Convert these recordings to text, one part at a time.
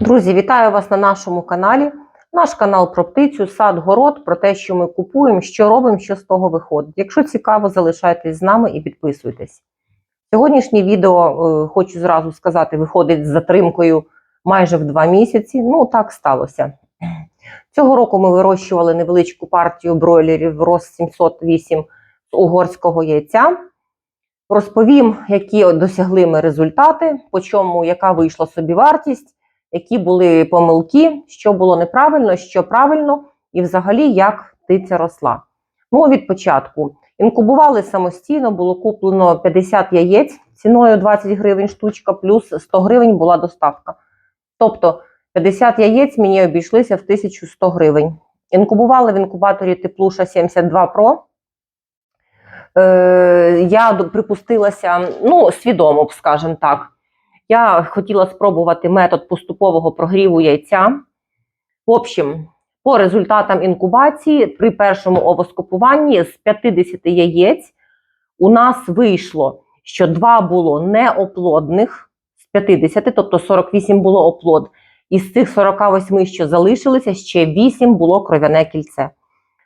Друзі, вітаю вас на нашому каналі. Наш канал про птицю, сад, город, про те, що ми купуємо, що робимо, що з того виходить. Якщо цікаво, залишайтесь з нами і підписуйтесь. Сьогоднішнє відео, е, хочу зразу сказати, виходить з затримкою майже в два місяці. Ну, так сталося. Цього року ми вирощували невеличку партію бройлерів роз 708 з угорського яйця. Розповім, які досягли ми результати, по чому яка вийшла собі вартість, які були помилки, що було неправильно, що правильно, і взагалі як птиця росла. Ну, від початку. Інкубували самостійно, було куплено 50 яєць ціною 20 гривень штучка, плюс 100 гривень була доставка. Тобто 50 яєць мені обійшлися в 1100 гривень. Інкубували в інкубаторі Теплуша 72 Pro. Е, я припустилася, ну, свідомо, скажімо так. Я хотіла спробувати метод поступового прогріву яйця. В общем, по результатам інкубації при першому овоскопуванні з 50 яєць у нас вийшло, що два було неоплодних з 50, тобто 48 було оплод. Із цих 48, що залишилися, ще 8 було кров'яне кільце.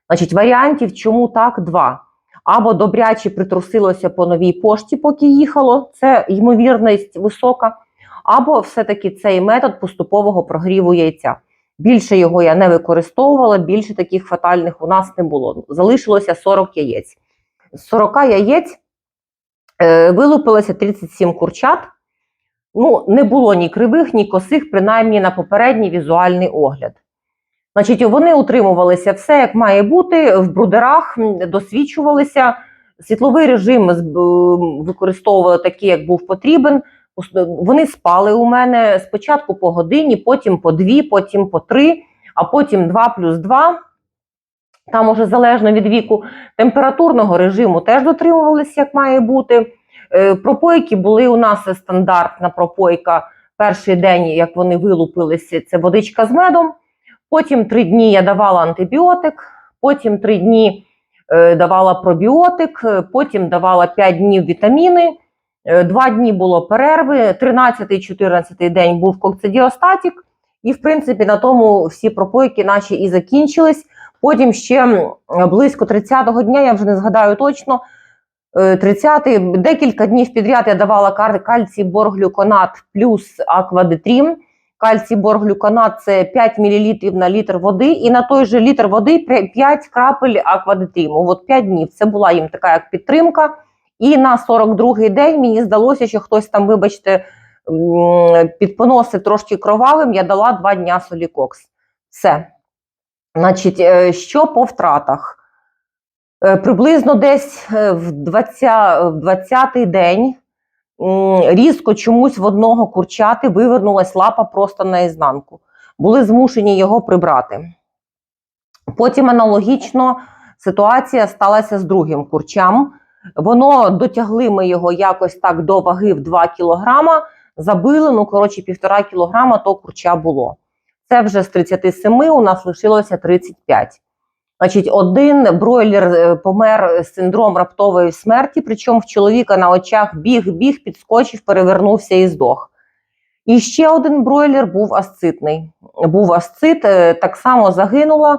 Значить, варіантів, чому так, два. Або добряче притрусилося по новій пошті, поки їхало, це ймовірність висока, або все-таки цей метод поступового прогріву яйця. Більше його я не використовувала, більше таких фатальних у нас не було. Залишилося 40 яєць. З 40 яєць е, вилупилося 37 курчат. Ну, не було ні кривих, ні косих, принаймні на попередній візуальний огляд. Значить, вони утримувалися все як має бути в брудерах, досвідчувалися. Світловий режим використовували такий, як був потрібен. Вони спали у мене спочатку по годині, потім по дві, потім по три, а потім два плюс два. Там уже залежно від віку температурного режиму теж дотримувалися, як має бути. Е, Пропойки були у нас стандартна пропойка. Перший день, як вони вилупилися, це водичка з медом. Потім три дні я давала антибіотик, потім три дні е, давала пробіотик, е, потім давала 5 днів вітаміни. Е, Два дні було перерви, 13-14 день був кокцидіостатік, і в принципі на тому всі пропойки наші і закінчились. Потім ще близько 30-го дня, я вже не згадаю точно. 30-й, декілька днів підряд я давала кальцій борглюконат плюс аквадетрім. Кальцій борглюконат це 5 мл на літр води, і на той же літр води 5 крапель аквадетріму. От 5 днів. Це була їм така як підтримка. І на 42-й день мені здалося, що хтось там, вибачте, м, підпоносив трошки кровавим, я дала 2 дня солікокс. Все. Значить, е, що по втратах? Е, Приблизно десь е, в 20, в 20-й день різко чомусь в одного курчати вивернулась лапа просто наізнанку. Були змушені його прибрати. Потім аналогічно ситуація сталася з другим курчам. Воно дотягли ми його якось так до ваги в 2 кілограма, забили, ну, коротше, півтора кілограма то курча було. Це вже з 37 у нас лишилося 35. Значить, один бройлер е, помер з синдром раптової смерті, причому в чоловіка на очах біг, біг, підскочив, перевернувся і здох. І ще один бройлер був асцитний. Був асцит, е, так само загинула.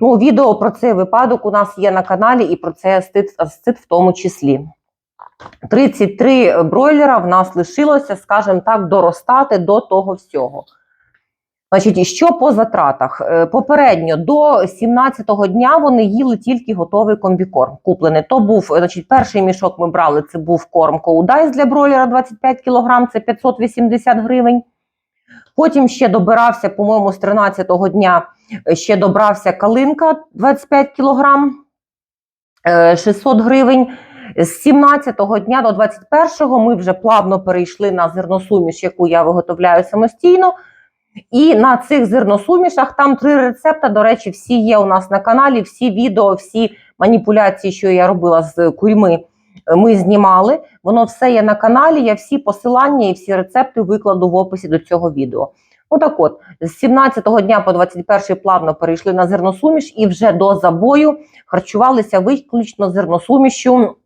Ну, відео про цей випадок у нас є на каналі, і про цей асцит, асцит в тому числі. 33 бройлера в нас лишилося, скажімо так, доростати до того всього. Значить, що по затратах? Е, Попередньо до 17-го дня вони їли тільки готовий комбікорм. Куплений. То був, значить, перший мішок ми брали, це був корм Коудайс для бройлера 25 кг, це 580 гривень. Потім ще добирався, по-моєму, з 13-го дня е, ще добрався калинка 25 кг, 600 гривень. З 17-го дня до 21-го ми вже плавно перейшли на зерносуміш, яку я виготовляю самостійно. І на цих зерносумішах там три рецепти. До речі, всі є у нас на каналі. Всі відео, всі маніпуляції, що я робила з курьми, е, ми знімали. Воно все є на каналі. Я всі посилання і всі рецепти викладу в описі до цього відео. Ну так от, з 17-го дня по 21-й плавно перейшли на зерносуміш і вже до забою харчувалися виключно зерносумішю,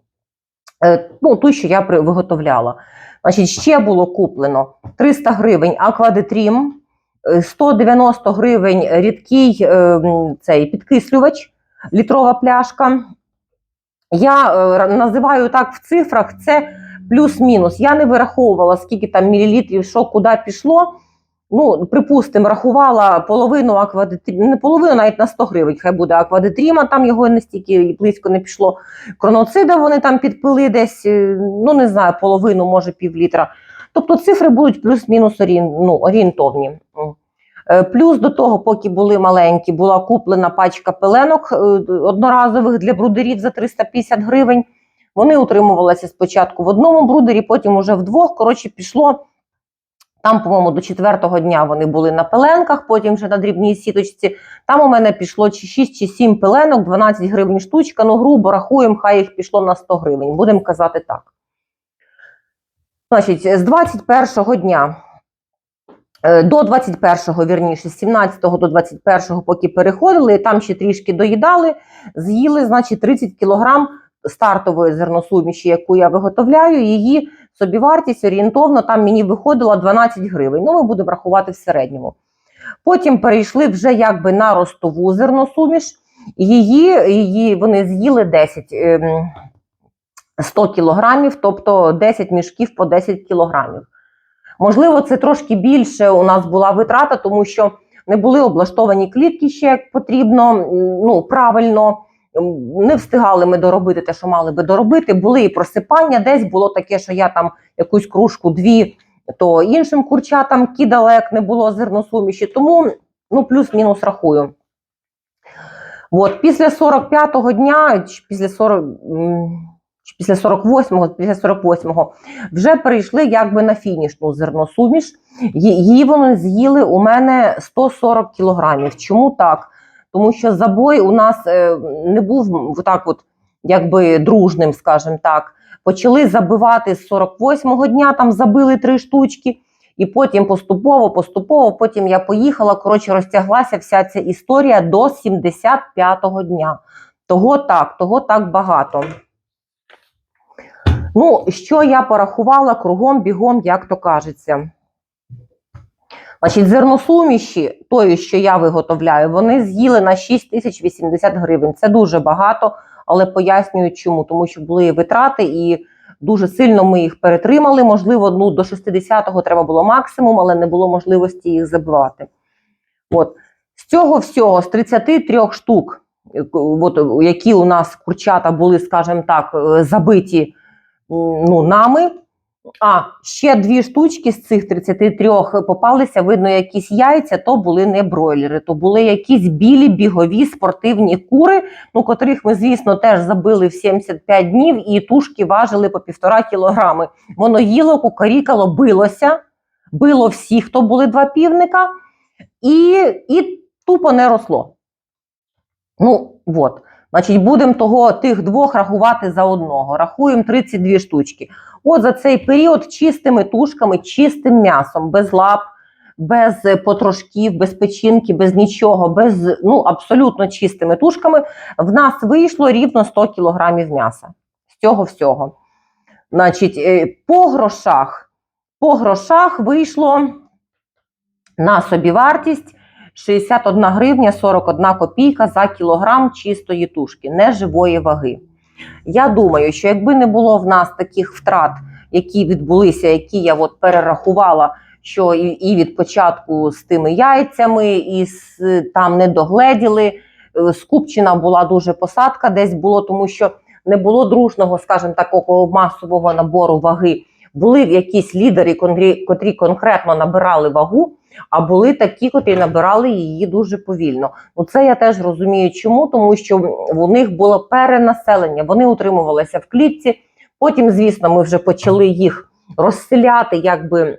е, ну, ту, що я виготовляла. Значить, ще було куплено 300 гривень аквадетрім, 190 гривень рідкий е, цей підкислювач, літрова пляшка. Я е, називаю так в цифрах, це плюс-мінус. Я не вираховувала, скільки там мілілітрів, що куди пішло. Ну, припустимо, рахувала половину аквадетріма, не половину, навіть на 100 гривень, хай буде аквадетріма, там його настільки близько не пішло. Кроноцида вони там підпили десь, е, ну не знаю, половину, може пів літра. Тобто цифри будуть плюс-мінус ну, орієнтовні. Е, Плюс до того, поки були маленькі, була куплена пачка пеленок е, одноразових для брудерів за 350 гривень. Вони утримувалися спочатку в одному брудері, потім уже в двох. Коротше, пішло. Там, по-моєму, до четвертого дня вони були на пеленках, потім вже на дрібній сіточці. Там у мене пішло чи 6 чи 7 пеленок, 12 гривень штучка. Ну, грубо рахуємо, хай їх пішло на 100 гривень. Будемо казати так. Значить, з 21-го дня е, до 21-го, вірніше, з 17-го до 21-го, поки переходили, там ще трішки доїдали, з'їли, значить, 30 кілограм стартової зерносуміші, яку я виготовляю, її собівартість орієнтовно там мені виходила 12 гривень. Ну, ми будемо рахувати в середньому. Потім перейшли вже якби на ростову зерносуміш. Її, її вони з'їли 10 ем, 100 кілограмів, тобто 10 мішків по 10 кілограмів. Можливо, це трошки більше у нас була витрата, тому що не були облаштовані клітки ще як потрібно, ну правильно. Не встигали ми доробити те, що мали би доробити. Були і просипання. Десь було таке, що я там якусь кружку дві, то іншим курчатам кидала, як не було зерносуміші. Тому ну, плюс-мінус рахую. От, після 45-го дня, чи після 40, м, чи після 48-го, після 48-го вже перейшли якби на фінішну зерносуміш. Її вони з'їли у мене 140 кілограмів. Чому так? Тому що забой у нас е, не був так, от якби дружним, скажімо так. Почали забивати з 48-го дня, там забили три штучки, і потім поступово, поступово, потім я поїхала. Коротше, розтяглася вся ця історія до 75-го дня. Того так, того так багато. Ну, що я порахувала кругом бігом, як то кажеться. Значить, зерносуміші, тої, що я виготовляю, вони з'їли на 6 тисяч 80 гривень. Це дуже багато, але пояснюю чому. Тому що були витрати і дуже сильно ми їх перетримали. Можливо, ну, до 60-го треба було максимум, але не було можливості їх забивати. От. З цього всього, з 33 штук, е, от, які у нас курчата були, скажімо так, е, забиті ну, нами. А, ще дві штучки з цих 33 попалися, видно, якісь яйця, то були не бройлери, то були якісь білі бігові спортивні кури, ну, котрих ми, звісно, теж забили в 75 днів і тушки важили по півтора кілограми. Воно їло, кукарікало, билося, било всіх, хто були два півника, і, і тупо не росло. Ну, от. Значить, будемо того тих двох рахувати за одного. Рахуємо 32 штучки. От за цей період чистими тушками, чистим м'ясом, без лап, без е, потрошків, без печінки, без нічого, без ну абсолютно чистими тушками. В нас вийшло рівно 100 кілограмів м'яса. З цього всього. Значить, е, по грошах, по грошах вийшло на собівартість 61 гривня 41 копійка за кілограм чистої тушки, неживої ваги. Я думаю, що якби не було в нас таких втрат, які відбулися, які я от перерахувала, що і, і від початку з тими яйцями, і з, там не догледіли, е, скупчена була дуже посадка, десь було, тому що не було дружного, скажімо, такого масового набору ваги. Були якісь лідери, котрі, котрі конкретно набирали вагу, а були такі, котрі набирали її дуже повільно. Ну це я теж розумію, чому, тому що у них було перенаселення. Вони утримувалися в клітці. Потім, звісно, ми вже почали їх розселяти, якби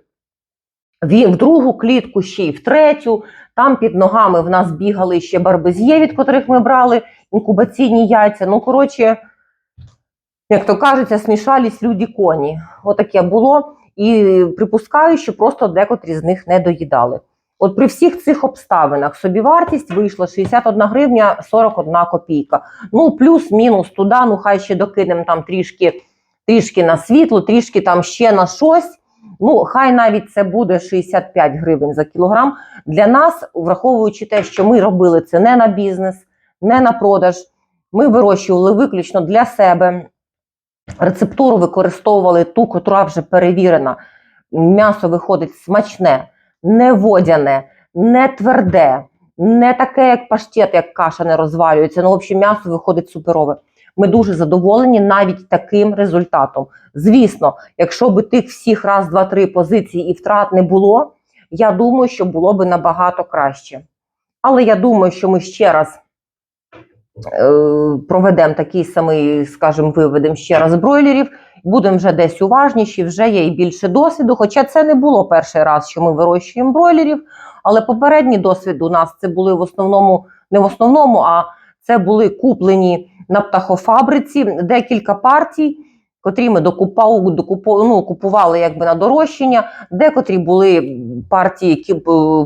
в другу клітку, ще й в третю. Там під ногами в нас бігали ще барбезє, від котрих ми брали інкубаційні яйця. Ну, коротше, як то кажеться, смішались люди коні. Отаке було. І припускаю, що просто декотрі з них не доїдали. От при всіх цих обставинах собівартість вийшла 61 гривня 41 копійка. Ну, плюс-мінус туди, ну хай ще докинемо там трішки, трішки на світло, трішки там ще на щось. Ну, хай навіть це буде 65 гривень за кілограм. Для нас, враховуючи те, що ми робили це не на бізнес, не на продаж, ми вирощували виключно для себе. Рецептуру використовували ту, котра вже перевірена. М'ясо виходить смачне, не водяне, не тверде, не таке, як паштет, як каша не розвалюється. Ну, в общем, м'ясо виходить суперове. Ми дуже задоволені навіть таким результатом. Звісно, якщо би тих всіх раз, два, три позиції і втрат не було, я думаю, що було би набагато краще. Але я думаю, що ми ще раз проведемо такий самий, скажімо, виведемо ще раз бройлерів, будемо вже десь уважніші, вже є і більше досвіду. Хоча це не було перший раз, що ми вирощуємо бройлерів, але попередній досвід у нас це були в основному, не в основному, а це були куплені на птахофабриці декілька партій, котрі ми докупав, докупу, ну, купували якби на дорощення, декотрі були партії, які е,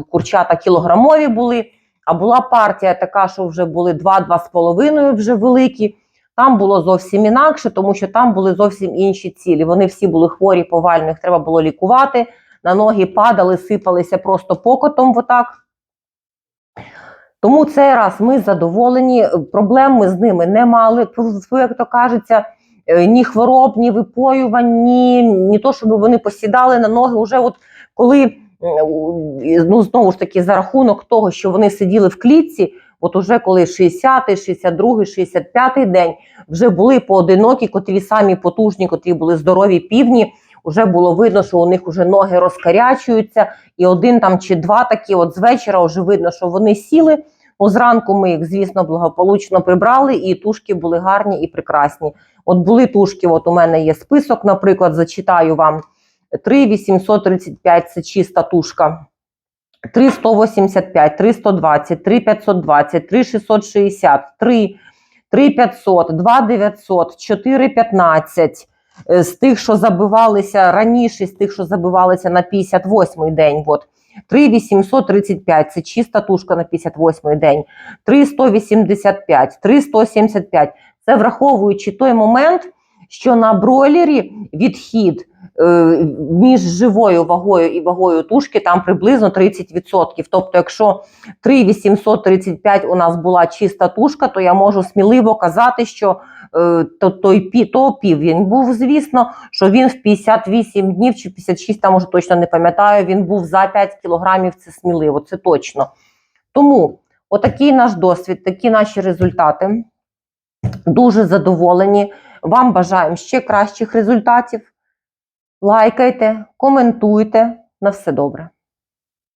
курчата кілограмові були. А була партія така, що вже були 2-2,5 вже великі. Там було зовсім інакше, тому що там були зовсім інші цілі. Вони всі були хворі, повально, їх треба було лікувати. На ноги падали, сипалися просто покотом. Отак. Тому цей раз ми задоволені. Проблем ми з ними не мали. Як то кажеться, е, ні хвороб, ні випоювань, ні, ні то, щоб вони посідали на ноги. Уже от коли ну знову ж таки за рахунок того, що вони сиділи в клітці, от уже коли 60-й, 62-й, 65-й день вже були поодинокі, котрі самі потужні, котрі були здорові півні. Вже було видно, що у них вже ноги розкарячуються, і один там чи два такі, от з вечора вже видно, що вони сіли. Ну, зранку ми їх, звісно, благополучно прибрали, і тушки були гарні і прекрасні. От були тушки, от у мене є список, наприклад, зачитаю вам 3,835 це чиста тушка. 3,185, 320, 3,520, 3,660, 3, 3,500, 2,900, 4,15. Е, З тих, що забивалися раніше, з тих, що забивалися на 58-й день. От. 3,835 це чиста тушка на 58-й день. 3,185, 3,175. Це враховуючи той момент, що на бройлері відхід е, між живою вагою і вагою тушки там приблизно 30%. Тобто, якщо 3,835 у нас була чиста тушка, то я можу сміливо казати, що е, то, той то півень був, звісно, що він в 58 днів чи 56, там уже точно не пам'ятаю, він був за 5 кілограмів, це сміливо, це точно. Тому отакий наш досвід, такі наші результати. Дуже задоволені. Вам бажаємо ще кращих результатів. Лайкайте, коментуйте. На все добре.